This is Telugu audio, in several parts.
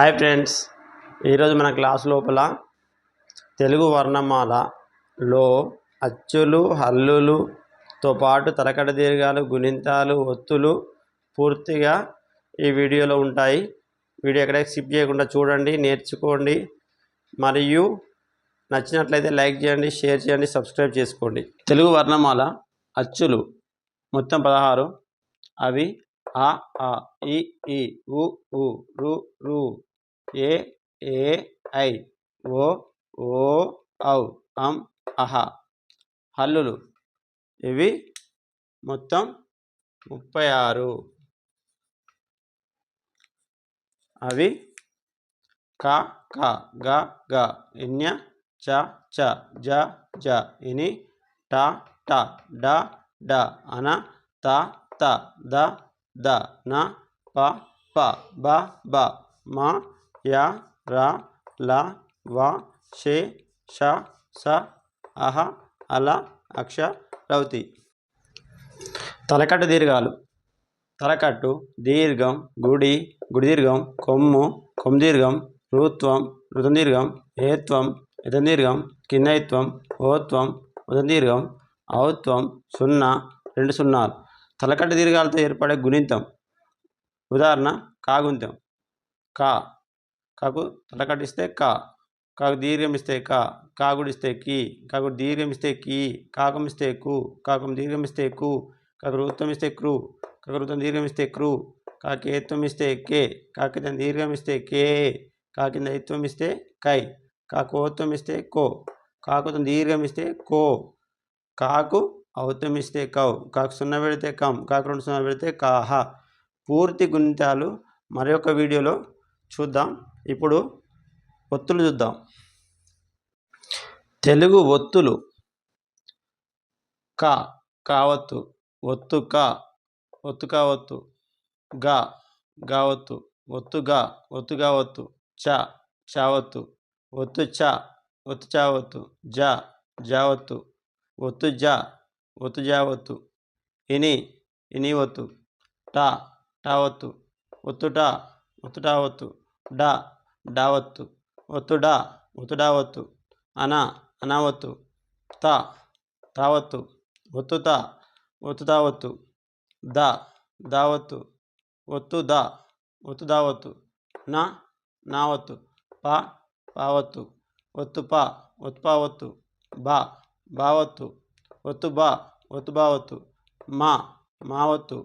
హాయ్ ఫ్రెండ్స్ ఈరోజు మన క్లాస్ లోపల తెలుగు వర్ణమాలలో అచ్చులు హల్లులుతో పాటు తలకడ దీర్ఘాలు గుణింతాలు ఒత్తులు పూర్తిగా ఈ వీడియోలో ఉంటాయి. వీడియో ఎక్కడ స్కిప్ చేయకుండా చూడండి నేర్చుకోండి. మరియు నచ్చినట్లయితే లైక్ చేయండి షేర్ చేయండి సబ్స్క్రైబ్ చేసుకోండి. తెలుగు వర్ణమాల అచ్చులు మొత్తం పదహారు. అవి ఆ ఆ ఇ ఈ ఉ ఉ రు రు ఏ ఏ ఐ ఓ ఓ ఔ అం అహ. హల్లులు. ఇవి మొత్తం ముప్పై ఆరు అవి క కా గా గా ఇన్య చ చ జ జ ఇని టా ట డ డ అన త త ద ద న ప ప బ బ మ య ర ల వ షే షా స అహ అల అక్ష రౌతి. తలకట్టు దీర్ఘాలు. తలకట్టు దీర్ఘం గుడి గుడిదీర్ఘం కొమ్ము కొమ్దీర్ఘం రుత్వం రుతం ఏత్వం ఇతం దీర్ఘం కిన్నైత్వం ఓత్వం ఉదందీర్ఘం ఔత్వం సున్నా రెండు సున్నాలు. తలకట్టు దీర్ఘాలతో ఏర్పడే గుణింతం. ఉదాహరణ కాగుంతం. కా కాకు తలకట్టిస్తే కా కాకు దీర్ఘం ఇస్తే కా కాకుడు ఇస్తే కీ కాకుడు దీర్ఘం ఇస్తే కి కాకం ఇస్తే కు కాకం దీర్ఘం ఇస్తే కు కాకు వృత్తం ఇస్తే క్రూ కాకు వృత్తం దీర్ఘం ఇస్తే క్రూ కాకేత్వం ఇస్తే కే కాకితం దీర్ఘం ఇస్తే కే కాకింద ఎత్వం ఇస్తే కై కాకోత్వం ఇస్తే కో కాకుతం దీర్ఘం ఇస్తే కో కాకు ఔత్వం ఇస్తే కౌ కాకు సున్నా పెడితే కం కాకు రెండు సున్నా పెడితే కాహ పూర్తి గుణితాలు మరొక వీడియోలో చూద్దాం. ఇప్పుడు ఒత్తులు చూద్దాం. తెలుగు ఒత్తులు క కావత్తు ఒత్తు క ఒత్తు కావత్తు గ గావత్తు ఒత్తు గా ఒత్తు గావత్తు చ చావత్తు ఒత్తు చ ఒత్తు చావత్తు జ జావత్తు ఒత్తు జ ఒత్తు జావత్తు ఇని ఇని ఒత్తు ట టావత్తు ఒత్తుట ఒత్తుటావత్తు డా డావత్తు ఒత్తుడ ఒత్తుడావత్తు అనా అనావత్తు తా తావత్తు ఒత్తుత ఒత్తుతావత్తు ద దావత్తు ఒత్తు ద ఒత్తుదావత్తు నా నావత్తు పా పావత్తు ఒత్తు ప ఒత్తుపావత్తు బ బావత్తు ఒత్తు బా ఒత్తు బావత్తు మా మావత్తు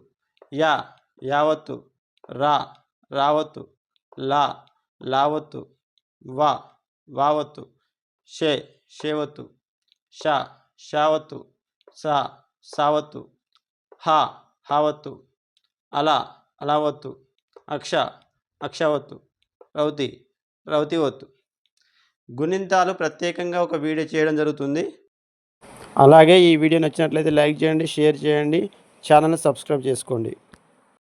యా యావత్తు రా రావత్తు లా లావత్తు వా వావత్తు షే షేవత్తు ష షావత్తు స సావత్తు హ హావత్తు అలా అలావత్తు అక్ష అక్షవత్తు రౌతి రౌతివత్తు. గుణింతాలు ప్రత్యేకంగా ఒక వీడియో చేయడం జరుగుతుంది. అలాగే ఈ వీడియో నచ్చినట్లయితే లైక్ చేయండి షేర్ చేయండి ఛానల్ని సబ్స్క్రైబ్ చేసుకోండి.